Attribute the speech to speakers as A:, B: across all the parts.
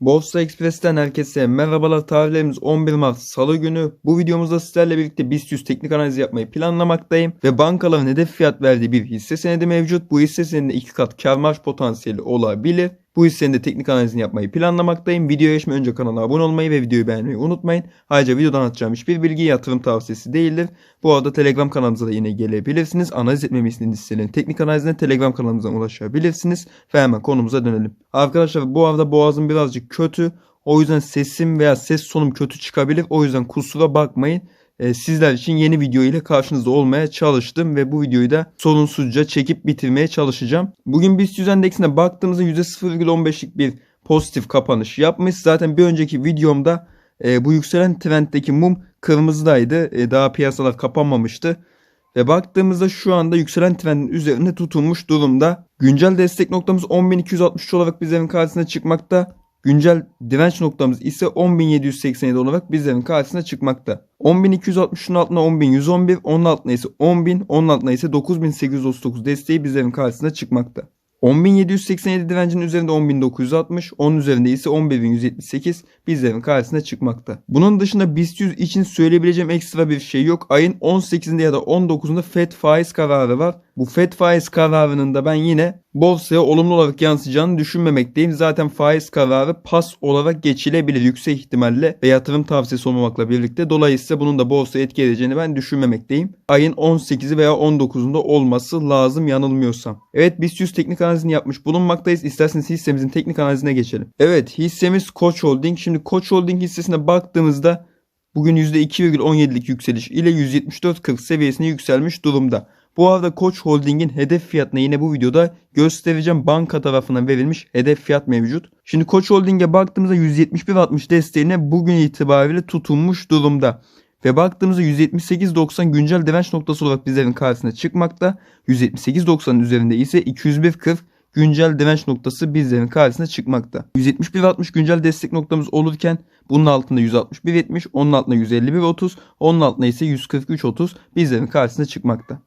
A: Borsa Express'ten herkese merhabalar. Tarihlerimiz 11 Mart Salı günü. Bu videomuzda sizlerle birlikte BIST 100 teknik analizi yapmayı planlamaktayım. Ve bankaların hedef fiyat verdiği bir hisse senedi mevcut. Bu hisse senedinde iki kat kar marj potansiyeli olabilir. Bu hissenin de teknik analizini yapmayı planlamaktayım. Videoya geçmeden önce kanala abone olmayı ve videoyu beğenmeyi unutmayın. Ayrıca videodan atacağım hiçbir bilgi yatırım tavsiyesi değildir. Bu arada Telegram kanalımıza da yine gelebilirsiniz. Analiz etmemi istediğiniz hisselerin teknik analizine Telegram kanalımızdan ulaşabilirsiniz. Ve hemen konumuza dönelim. Arkadaşlar bu arada boğazım birazcık kötü. O yüzden sesim veya ses sonum kötü çıkabilir. O yüzden kusura bakmayın. Ee, sizler için yeni video ile karşınızda olmaya çalıştım ve bu videoyu da sorunsuzca çekip bitirmeye çalışacağım. Bugün BIST 100 endeksine baktığımızda %0,15'lik bir pozitif kapanış yapmış. Zaten bir önceki videomda e, bu yükselen trenddeki mum kırmızıdaydı. E, daha piyasalar kapanmamıştı. Ve baktığımızda şu anda yükselen trendin üzerinde tutulmuş durumda. Güncel destek noktamız 10.263 olarak bizlerin karşısına çıkmakta. Güncel direnç noktamız ise 10.787 olarak bizlerin karşısına çıkmakta. 10.260'ın altına 10.111, onun altına ise 10.000, onun altına ise 9.839 desteği bizlerin karşısına çıkmakta. 10.787 direncin üzerinde 10.960, onun üzerinde ise 11.178 bizlerin karşısına çıkmakta. Bunun dışında BIST 100 için söyleyebileceğim ekstra bir şey yok. Ayın 18'inde ya da 19'unda FED faiz kararı var. Bu FED faiz kararının da ben yine borsaya olumlu olarak yansıyacağını düşünmemekteyim. Zaten faiz kararı pas olarak geçilebilir yüksek ihtimalle ve yatırım tavsiyesi olmamakla birlikte. Dolayısıyla bunun da borsaya etki edeceğini ben düşünmemekteyim. Ayın 18'i veya 19'unda olması lazım yanılmıyorsam. Evet BIST 100 teknik analizini yapmış bulunmaktayız. İsterseniz hissemizin teknik analizine geçelim. Evet hissemiz Koç Holding. Şimdi Koç Holding hissesine baktığımızda bugün %2,17'lik yükseliş ile 174.40 seviyesine yükselmiş durumda. Bu arada Koç Holding'in hedef fiyatını yine bu videoda göstereceğim. Banka tarafından verilmiş hedef fiyat mevcut. Şimdi Koç Holding'e baktığımızda 171.60 desteğine bugün itibariyle tutulmuş durumda. Ve baktığımızda 178.90 güncel direnç noktası olarak bizlerin karşısına çıkmakta. 178.90'ın üzerinde ise 201.40 güncel direnç noktası bizlerin karşısına çıkmakta. 171.60 güncel destek noktamız olurken bunun altında 161.70, onun altında 151.30, onun altında ise 143.30 bizlerin karşısına çıkmakta.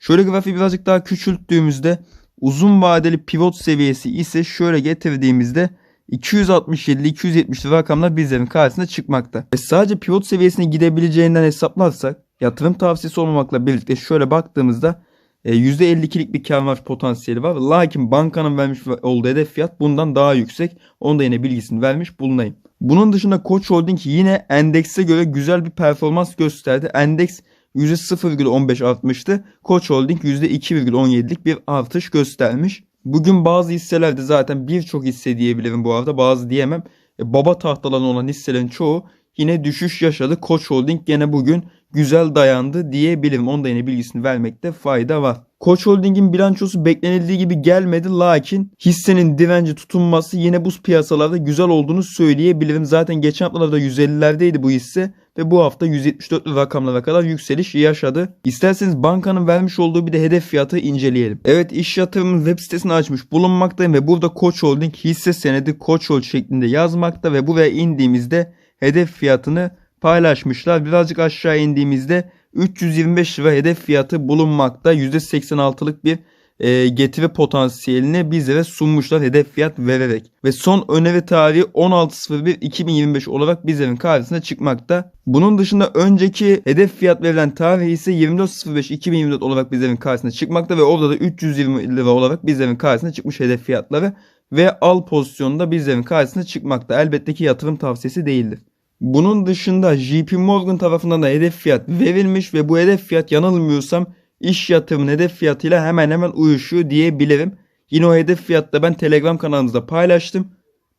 A: Şöyle grafiği birazcık daha küçülttüğümüzde uzun vadeli pivot seviyesi ise şöyle getirdiğimizde 267-270 rakamlar bizlerin karşısına çıkmakta. Ve sadece pivot seviyesine gidebileceğinden hesaplarsak yatırım tavsiyesi olmamakla birlikte şöyle baktığımızda %52'lik bir kar marj potansiyeli var. Lakin bankanın vermiş olduğu hedef fiyat bundan daha yüksek. Onda yine bilgisini vermiş bulunayım. Bunun dışında Koç Holding yine endekse göre güzel bir performans gösterdi. Endeks %0,15 artmıştı. Koç Holding %2,17'lik bir artış göstermiş. Bugün bazı hisselerde zaten birçok hisse diyebilirim bu arada bazı diyemem. E, baba tahtalarına olan hisselerin çoğu yine düşüş yaşadı. Koç Holding gene bugün güzel dayandı diyebilirim. Onda yine bilgisini vermekte fayda var. Koç Holding'in bilançosu beklenildiği gibi gelmedi lakin hissenin direnci tutunması yine bu piyasalarda güzel olduğunu söyleyebilirim. Zaten geçen haftalarda 150'lerdeydi bu hisse ve bu hafta 174 rakamlara kadar yükseliş yaşadı. İsterseniz bankanın vermiş olduğu bir de hedef fiyatı inceleyelim. Evet iş yatırımın web sitesini açmış bulunmaktayım ve burada Koç Holding hisse senedi Koç Hold şeklinde yazmakta ve buraya indiğimizde hedef fiyatını paylaşmışlar. Birazcık aşağı indiğimizde 325 lira hedef fiyatı bulunmakta. %86'lık bir e, getiri potansiyelini bizlere sunmuşlar hedef fiyat vererek. Ve son öneri tarihi 16.01.2025 olarak bizlerin karşısına çıkmakta. Bunun dışında önceki hedef fiyat verilen tarih ise 24.05.2024 olarak bizlerin karşısına çıkmakta ve orada da 320 lira olarak bizlerin karşısına çıkmış hedef fiyatları ve al pozisyonda bizlerin karşısına çıkmakta. Elbette ki yatırım tavsiyesi değildir. Bunun dışında JP Morgan tarafından da hedef fiyat verilmiş ve bu hedef fiyat yanılmıyorsam iş yatırımın hedef fiyatıyla hemen hemen uyuşuyor diyebilirim. Yine o hedef fiyatta ben Telegram kanalımızda paylaştım.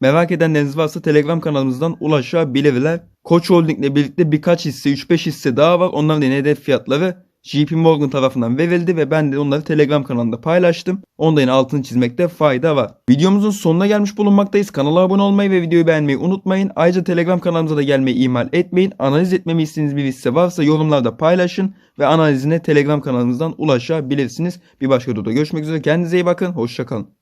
A: Merak edenleriniz varsa Telegram kanalımızdan ulaşabilirler. Koç Holding ile birlikte birkaç hisse 3-5 hisse daha var. Onların yine hedef fiyatları JP Morgan tarafından verildi ve ben de onları Telegram kanalında paylaştım. Onda yine altını çizmekte fayda var. Videomuzun sonuna gelmiş bulunmaktayız. Kanala abone olmayı ve videoyu beğenmeyi unutmayın. Ayrıca Telegram kanalımıza da gelmeyi ihmal etmeyin. Analiz etmemi istediğiniz bir hisse varsa yorumlarda paylaşın ve analizine Telegram kanalımızdan ulaşabilirsiniz. Bir başka videoda görüşmek üzere. Kendinize iyi bakın. Hoşçakalın.